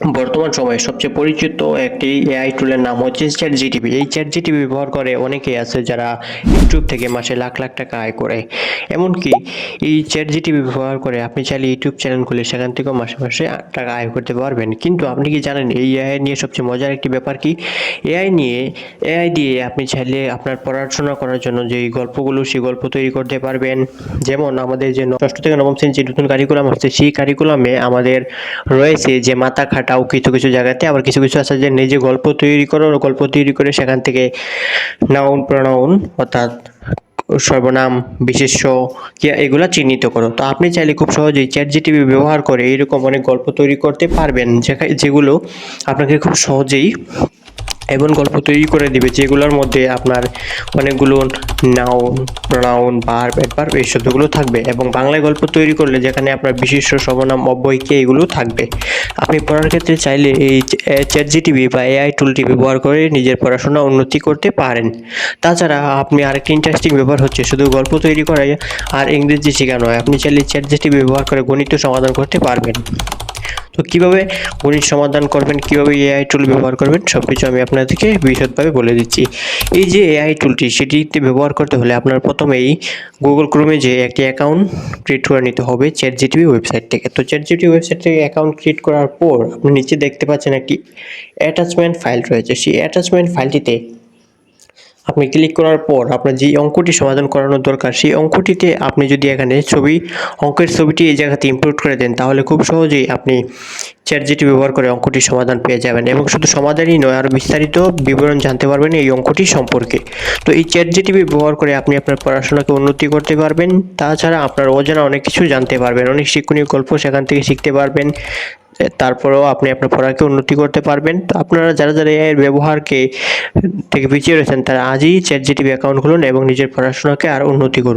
বর্তমান সময়ে সবচেয়ে পরিচিত একটি এআই টুলের নাম হচ্ছে চ্যাট জিটিপি এই চ্যাট জিটিপি ব্যবহার করে অনেকেই আছে যারা ইউটিউব থেকে মাসে লাখ লাখ টাকা আয় করে। এমনকি এই চ্যাট জিটিপি ব্যবহার করে আপনি চাইলে ইউটিউব চ্যানেল খুলে সেখান থেকেও মাসে মাসে টাকা আয় করতে পারবেন। কিন্তু আপনি কি জানেন এই এআই নিয়ে সবচেয়ে মজার একটি ব্যাপার কি? এআই নিয়ে এআই দিয়ে আপনি চাইলে আপনার পড়াশোনা করার জন্য যে গল্পগুলো সেই গল্প তৈরি করতে পারবেন। যেমন আমাদের যে ষষ্ঠ থেকে নবম শ্রেণির যে নতুন কারিকুলাম হচ্ছে সেই কারিকুলামে আমাদের রয়েছে যে মাথা খাটাও কিছু কিছু জায়গাতে আবার কিছু কিছু আছে যে নিজে গল্প তৈরি করো গল্প তৈরি করে সেখান থেকে নাউন, প্রনাউন অর্থাৎ সর্বনাম, বিশেষ্য এগুলো চিহ্নিত করো। তো আপনি চাইলে খুব সহজেই চ্যাট জিটিভি ব্যবহার করে এরকম অনেক গল্প তৈরি করতে পারবেন। যেগুলো আপনাকে খুব সহজেই এমন গল্প তৈরি করে দিবে যেগুলোর মধ্যে আপনার অনেকগুলো নাউন প্রনাউন বার অ্যাডভার্ব এই শব্দগুলো থাকবে এবং বাংলায় গল্প তৈরি করলে যেখানে আপনার বিশিষ্ট সর্বনাম অব্যয়কে এগুলো থাকবে। আপনি পড়ার ক্ষেত্রে চাইলে এই চ্যাট জিটিভি বা এআই টুলটি ব্যবহার করে নিজের পড়াশোনা উন্নতি করতে পারেন। তাছাড়া আপনি আরেকটি ইন্টারেস্টিং ব্যাপার হচ্ছে শুধু গল্প তৈরি করাই আর ইংরেজি শেখানো হয় আপনি চাইলে চ্যাট জিটিভি ব্যবহার করে গণিত সমাধান করতে পারবেন। তো কীভাবে গণিত সমাধান করবেন, কীভাবে এআই টুল ব্যবহার করবেন সব কিছু আমি আপনাদেরকে বিশদভাবে বলে দিচ্ছি। এই যে এআই টুলটি সেটিতে ব্যবহার করতে হলে আপনার প্রথমেই গুগল ক্রোমে যে একটি অ্যাকাউন্ট ক্রিয়েট করে নিতে হবে চ্যাট জিটিভি ওয়েবসাইট থেকে। তো চ্যাট জিটিভি ওয়েবসাইট থেকে অ্যাকাউন্ট ক্রিয়েট করার পর আপনি নিচে দেখতে পাচ্ছেন একটি অ্যাটাচমেন্ট ফাইল রয়েছে। সেই অ্যাটাচমেন্ট ফাইলটিতে আপনি ক্লিক করার পর আপনার যে অঙ্কটি সমাধান করানোর দরকার, সেই অঙ্কটিতে আপনি যদি এখানে ছবি, অঙ্কের ছবিটি এই জায়গাতে ইনপুট করে দেন, তাহলে খুব সহজেই আপনি চ্যাট জিটি ব্যবহার করে অঙ্কটির সমাধান পেয়ে যাবেন। এবং শুধু সমাধানই নয় আরও বিস্তারিত বিবরণ জানতে পারবেন এই অঙ্কটি সম্পর্কে। তো এই চ্যাট জিটিভি ব্যবহার করে আপনি আপনার পড়াশোনাকে উন্নতি করতে পারবেন। তাছাড়া আপনার অজানা অনেক কিছু জানতে পারবেন, অনেক শিক্ষণীয় গল্প সেখান থেকে শিখতে পারবেন। তারপরেও আপনি আপনার পড়াকে উন্নতি করতে পারবেন। তো আপনারা যারা যারা এর ব্যবহারকে থেকে পিছিয়ে রয়েছেন, তারা আজই চ্যাট জিটিভি অ্যাকাউন্ট খুলুন এবং নিজের পড়াশোনাকে আর উন্নতি করুন।